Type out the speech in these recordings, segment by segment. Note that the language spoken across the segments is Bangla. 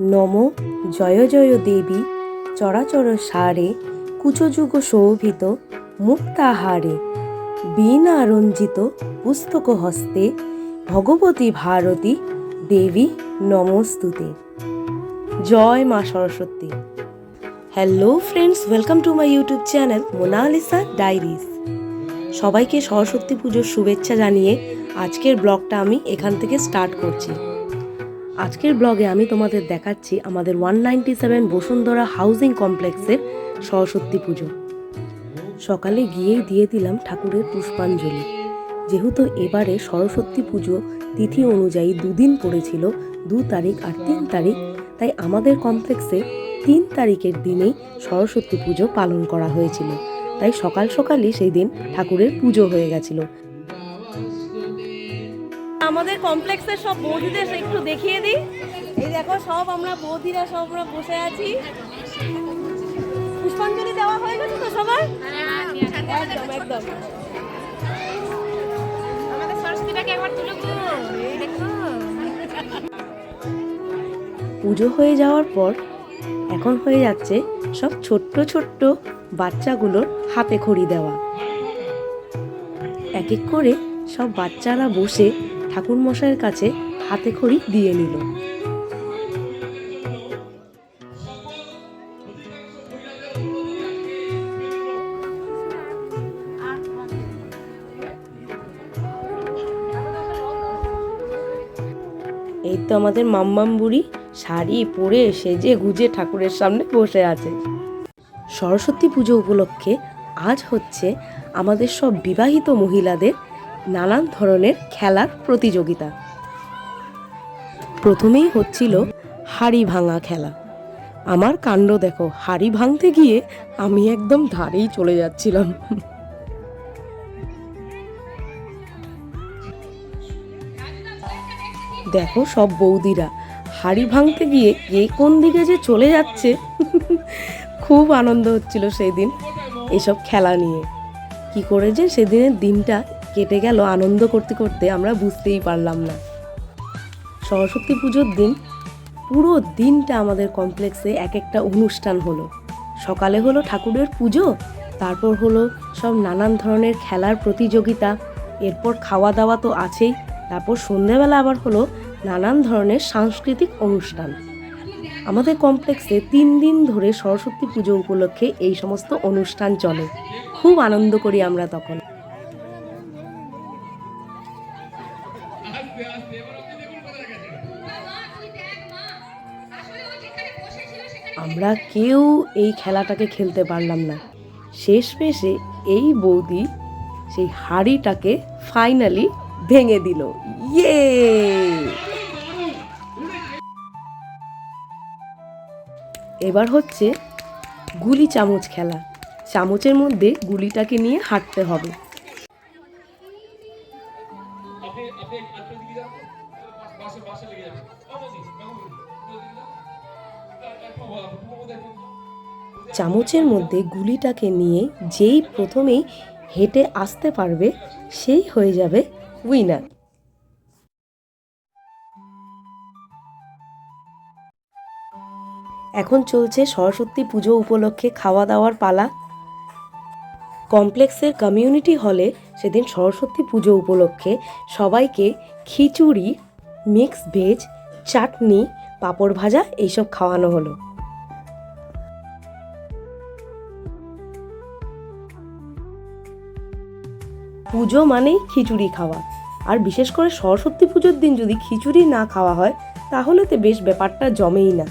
নম, জয় জয় দেবী, চরাচর সারে, কুচযুগ শোভিত, মুক্তাহারে। বীণা রঞ্জিত পুস্তক হস্তে, ভগবতী ভারতী, দেবী নমস্তুতে। জয় মা Saraswati. Hello friends, welcome to my YouTube channel Monalisa diaries. সবাইকে সরস্বতী পুজোর শুভেচ্ছা জানিয়ে আজকের ব্লগটা আমি এখান থেকে স্টার্ট করছি। আজকের ব্লগে আমি তোমাদের দেখাচ্ছি আমাদের one ninety seven Basundhara housing কমপ্লেক্সের সরস্বতী পুজো। সকালে গিয়েই দিয়ে দিলাম ঠাকুরের পুষ্পাঞ্জলি। যেহেতু এবারে সরস্বতী পুজো তিথি অনুযায়ী দুদিন পড়েছিল, দু তারিখ আর তিন তারিখ, তাই আমাদের কমপ্লেক্সে তিন তারিখের দিনেই সরস্বতী পুজো পালন করা হয়েছিল। তাই সকাল সকালই সেই দিন ঠাকুরের পুজো হয়ে গেছিল। আমাদের কমপ্লেক্সের সব বৌদিদের একটু দেখিয়ে দিই। এই দেখো সব আমরা বৌদিরা সব আমরা বসে আছি। পুষ্পাঞ্জলি দেওয়া হয়ে গেছে তো সবার? একদম একদম। আমাদের সরস্বতীটাকে একবার তুলে পুজো হয়ে যাওয়ার পর এখন হয়ে যাচ্ছে সব ছোট্ট ছোট্ট বাচ্চাগুলোর হাতে খড়ি দেওয়া। এক এক করে সব বাচ্চারা বসে ঠাকুর মশাইয়ের কাছে হাতে খড়ি দিয়ে নিল। এই তো আমাদের মাম্মাম বুড়ি শাড়ি পরে সেজে গুজে ঠাকুরের সামনে বসে আছে। সরস্বতী পুজো উপলক্ষে আজ হচ্ছে আমাদের সব বিবাহিত মহিলাদের নানান ধরনের খেলার প্রতিযোগিতা। প্রথমেই হচ্ছিল হাড়ি ভাঙা খেলা। আমার কাণ্ড দেখো, হাড়ি ভাঙতে গিয়ে আমি একদম ধারেই চলে যাচ্ছিলাম। দেখো সব বৌদিরা, হাড়ি ভাঙতে গিয়ে কে কোন দিকে যে চলে যাচ্ছে, খুব আনন্দ হচ্ছিল সেই দিন এসব খেলা নিয়ে। কি করে যে সেদিনের দিনটা কেটে গেল আনন্দ করতে করতে আমরা বুঝতেই পারলাম না। সরস্বতী পুজোর দিন, পুরো দিনটা আমাদের কমপ্লেক্সে এক একটা অনুষ্ঠান হলো। সকালে হলো ঠাকুরের পুজো, তারপর হলো সব নানান ধরনের খেলার প্রতিযোগিতা, এরপর খাওয়া দাওয়া তো আছেই, তারপর সন্ধেবেলা আবার হলো নানান ধরনের সাংস্কৃতিক অনুষ্ঠান। আমাদের কমপ্লেক্সে তিন দিন ধরে সরস্বতী পুজো উপলক্ষে এই সমস্ত অনুষ্ঠান চলে। খুব আনন্দ করি আমরা তখন। আমরা কেউ এই খেলাটাকে খেলতে পারলাম না। শেষমেশে এই বৌদি সেই হাড়িটাকে ফাইনালি ভেঙে দিল। ইয়ে এবার হচ্ছে গুলি চামচ খেলা। চামচের মধ্যে গুলিটাকে নিয়ে হাঁটতে হবে। চামচের মধ্যে গুলিটাকে নিয়ে যেই প্রথমেই হেঁটে আসতে পারবে, সেই হয়ে যাবে উইনার এখন চলছে সরস্বতী পুজো উপলক্ষে খাওয়া দাওয়ার পালা। কমপ্লেক্সের কমিউনিটি হলে সেদিন সরস্বতী পুজো উপলক্ষে সবাইকে খিচুড়ি মিক্স ভেজ চাটনি, পাঁপড় ভাজা, এইসব খাওয়ানো হলো। পুজো মানেই খিচুড়ি খাওয়া। আর বিশেষ করে সরস্বতী পুজোর দিন যদি খিচুড়ি না খাওয়া হয় তাহলে তো বেশ ব্যাপারটা জমেই না।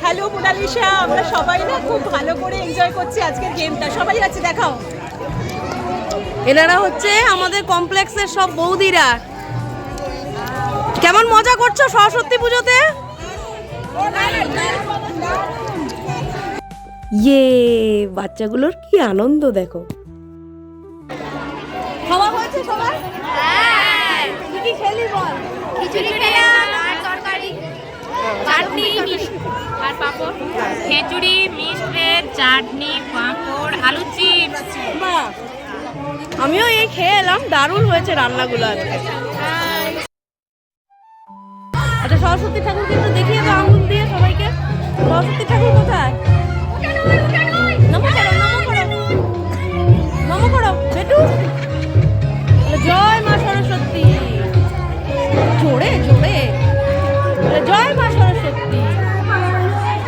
হ্যালো মোনালিসা আমরা সবাই না খুব ভালো করে এনজয় করছি আজকের গেমটা সবাই আছে দেখাও। এনারা হচ্ছে আমাদের কমপ্লেক্সের সব বৌদিরা। কেমন মজা করছ সরস্বতী পুজোতে? ইয়ে বাচ্চাগুলোর কি আনন্দ দেখো। খাওয়া হয়েছে সবাই কি কি খেলি বল। খিচুড়ি খেলাম আর তরকারি। চাটনি মিষ্টি। আর পাঁপড়। খিচুড়ি মিষ্টি চাটনি পাঁপড় আলু চিপস। আমিও এই খেয়ে এলাম দারুণ হয়েছে রান্নাগুলো আজকে। আচ্ছা সরস্বতী ঠাকুর কিন্তু দেখিয়ে দাও আঙুল দিয়ে সবাইকে। সরস্বতী ঠাকুর কোথায়? নমো করো নমো জয় মা সরস্বতী। জোরে জোরে জয় মা সরস্বতী।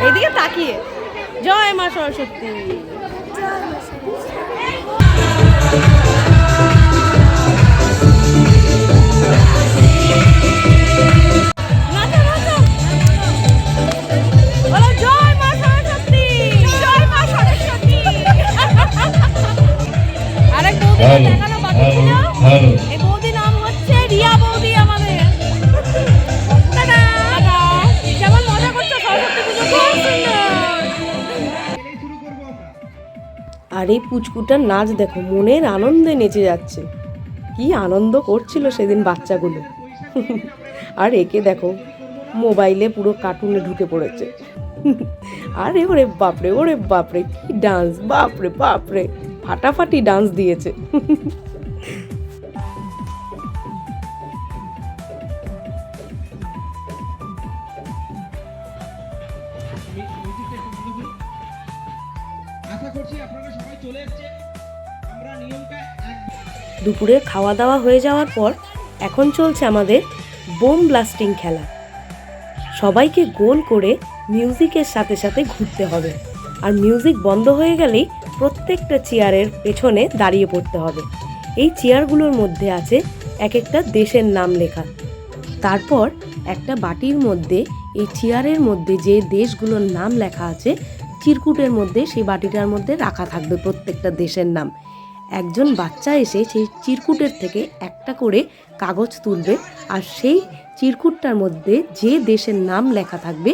এইদিকে তাকিয়ে। জয় মা সরস্বতী। আর এই পুচকুটার নাচ দেখো, মনের আনন্দে নেচে যাচ্ছে। কি আনন্দ করছিল সেদিন বাচ্চাগুলো। আর একে দেখো, মোবাইলে পুরো কার্টুনে ঢুকে পড়েছে। আরে ওরে বাপরে ওরে বাপরে, কি ডান্স বাপরে বাপরে, ফাটাফাটি ডান্স দিয়েছে। দুপুরের খাওয়া দাওয়া হয়ে যাওয়ার পর এখন চলছে আমাদের বোম ব্লাস্টিং খেলা। সবাইকে গোল করে মিউজিকের সাথে সাথে ঘুরতে হবে। আর মিউজিক বন্ধ হয়ে গেলেই প্রত্যেকটা চেয়ারের পেছনে দাঁড়িয়ে পড়তে হবে। এই চেয়ারগুলোর মধ্যে আছে এক একটা দেশের নাম লেখা। তারপর একটা বাটির মধ্যে, এই চেয়ারের মধ্যে যে দেশগুলোর নাম লেখা আছে চিরকুটের মধ্যে সেই বাটিটার মধ্যে রাখা থাকবে প্রত্যেকটা দেশের নাম। একজন বাচ্চা এসে সেই চিরকুটের থেকে একটা করে কাগজ তুলবে আর সেই চিরকুটটার মধ্যে যে দেশের নাম লেখা থাকবে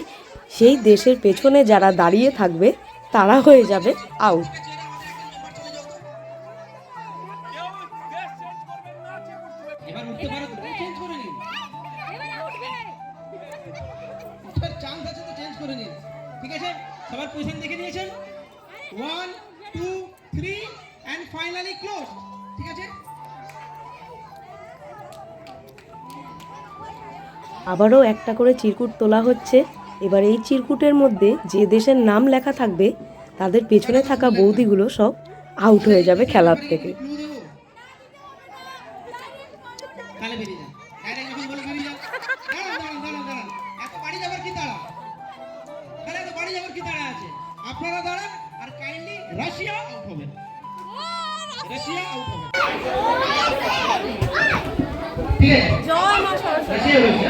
সেই দেশের পেছনে যারা দাঁড়িয়ে থাকবে তারা হয়ে যাবে আউট এবার উঠতে পারো তো? চেঞ্জ করে নিন। উঠার চান্স আছে তো চেঞ্জ করে নিন। ঠিক আছে? সবার পজিশন দেখে নিয়েছেন? One two three and finally close ঠিক আছে? আবারও একটা করে চিরকুট তোলা হচ্ছে। এবার এই চিরকুটের মধ্যে যে দেশের নাম লেখা থাকবে তাদের পেছনে থাকা বৌদিগুলো সব আউট হয়ে যাবে খেলার থেকে। ঠিক আছে? জয় মা সরস্বতী। রাশিয়া হয়েছে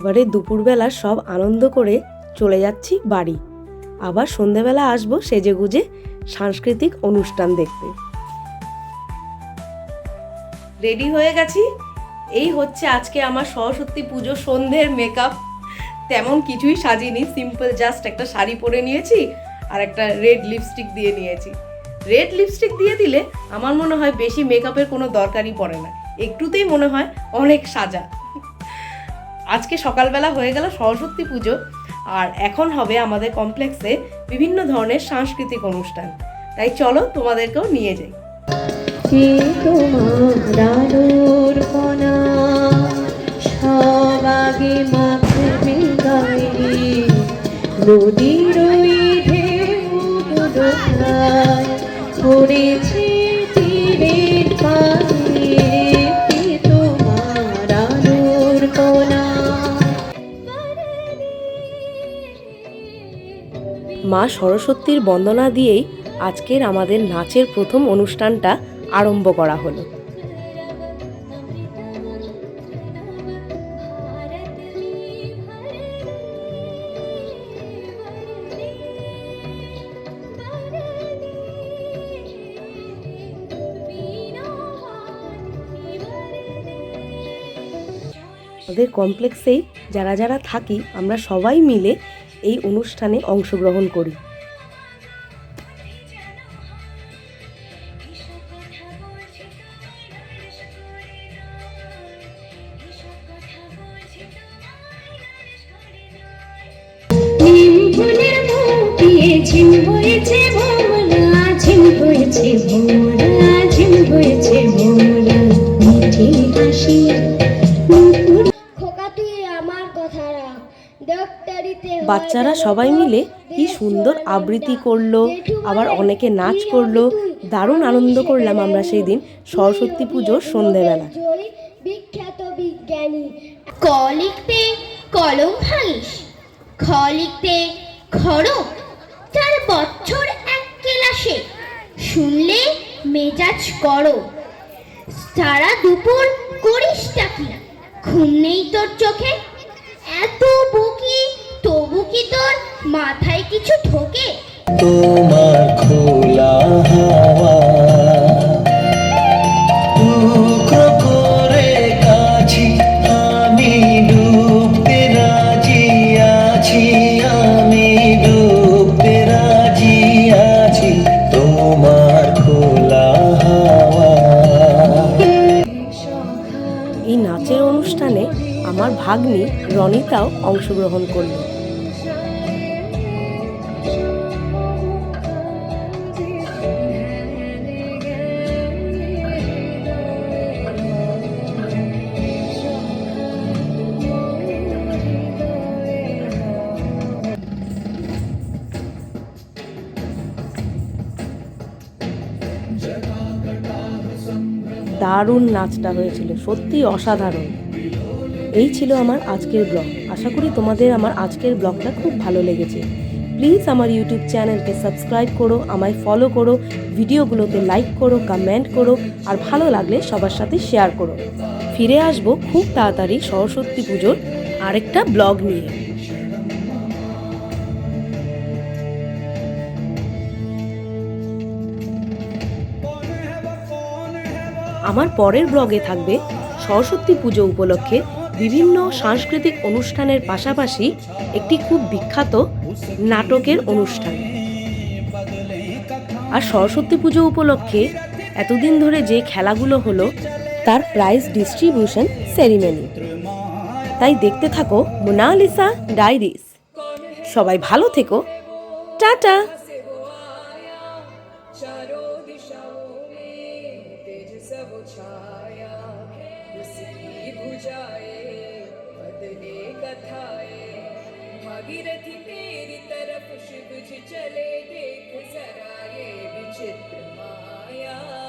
এবারে দুপুরবেলা সব আনন্দ করে চলে যাচ্ছি বাড়ি। আবার সন্ধেবেলা আসব সেজে গুজে সাংস্কৃতিক অনুষ্ঠান দেখতে। রেডি হয়ে গেছি। এই হচ্ছে আজকে আমার সরস্বতী পুজো সন্ধ্যের মেকআপ। তেমন কিছুই সাজিনি সিম্পল জাস্ট একটা শাড়ি পরে নিয়েছি আর একটা রেড লিপস্টিক দিয়ে নিয়েছি। রেড লিপস্টিক দিয়ে দিলে আমার মনে হয় বেশি মেকআপের কোনো দরকারই পড়ে না। একটুতেই মনে হয় অনেক সাজা। আজকে সকালবেলা হয়ে গেল সরস্বতী পুজো, আর এখন হবে আমাদের কমপ্লেক্সে বিভিন্ন ধরনের সাংস্কৃতিক অনুষ্ঠান। তাই চলো তোমাদেরকেও নিয়ে যাই। নদীর ওই মা সরস্বতীর বন্দনা দিয়েই আজকের আমাদের নাচের প্রথম অনুষ্ঠানটা আরম্ভ করা হলো। আমাদের কমপ্লেক্সেই যারা যারা থাকি, আমরা সবাই মিলে এই অনুষ্ঠানে অংশগ্রহণ করি। বাচ্চারা সবাই মিলে কি সুন্দর আবৃত্তি করল, আবার অনেকে নাচ করল। দারুণ আনন্দ করলাম আমরা সেই দিন সরস্বতী পুজোর বিজ্ঞানী। ক লিখতে কলম ভাঙিস খ লিখতে খড়ক চার বছর এক শুনলে মেজাজ করো, সারা দুপুর করিসটা কি? ঘুম নেই তোর চোখে? এত কি তোর মাথায় কিছু ঢোকে। তোমার খোলা হাওয়া টুকরো করে কাছি আমি ডুবতে রাজি আছি আমি ডুবতে রাজি আছি তোমার খোলা হাওয়া। এই নাচের অনুষ্ঠানে আমার ভাগ্নি রনিতাও অংশগ্রহণ করল। দারুণ নাচটা হয়েছিল, সত্যি অসাধারণ। এই ছিল আমার আজকের ব্লগ। আশা করি তোমাদের আমার আজকের ব্লগটা খুব ভালো লেগেছে। প্লিজ আমার ইউটিউব চ্যানেলকে সাবস্ক্রাইব করো, আমায় ফলো করো, ভিডিওগুলোতে লাইক করো, কমেন্ট করো, আর ভালো লাগলে সবার সাথে শেয়ার করো। ফিরে আসব খুব তাড়াতাড়ি সরস্বতী পুজোর আরেকটা ব্লগ নিয়ে। আমার পরের ব্লগে থাকবে সরস্বতী পুজো উপলক্ষে বিভিন্ন সাংস্কৃতিক অনুষ্ঠানের পাশাপাশি একটি খুব বিখ্যাত নাটকের অনুষ্ঠান। আর সরস্বতী পুজো উপলক্ষে এতদিন ধরে যে খেলাগুলো হলো, তার প্রাইজ ডিস্ট্রিবিউশন সেরিমনি তাই দেখতে থাকো মোনালিসা ডায়রিস। সবাই ভালো থেকো। টাটা। सब छाया उसकी भुजाए बदले कथाए। भागीरथी तेरी तरफ़ शिव चले, देख जरा ये विचित्र माया।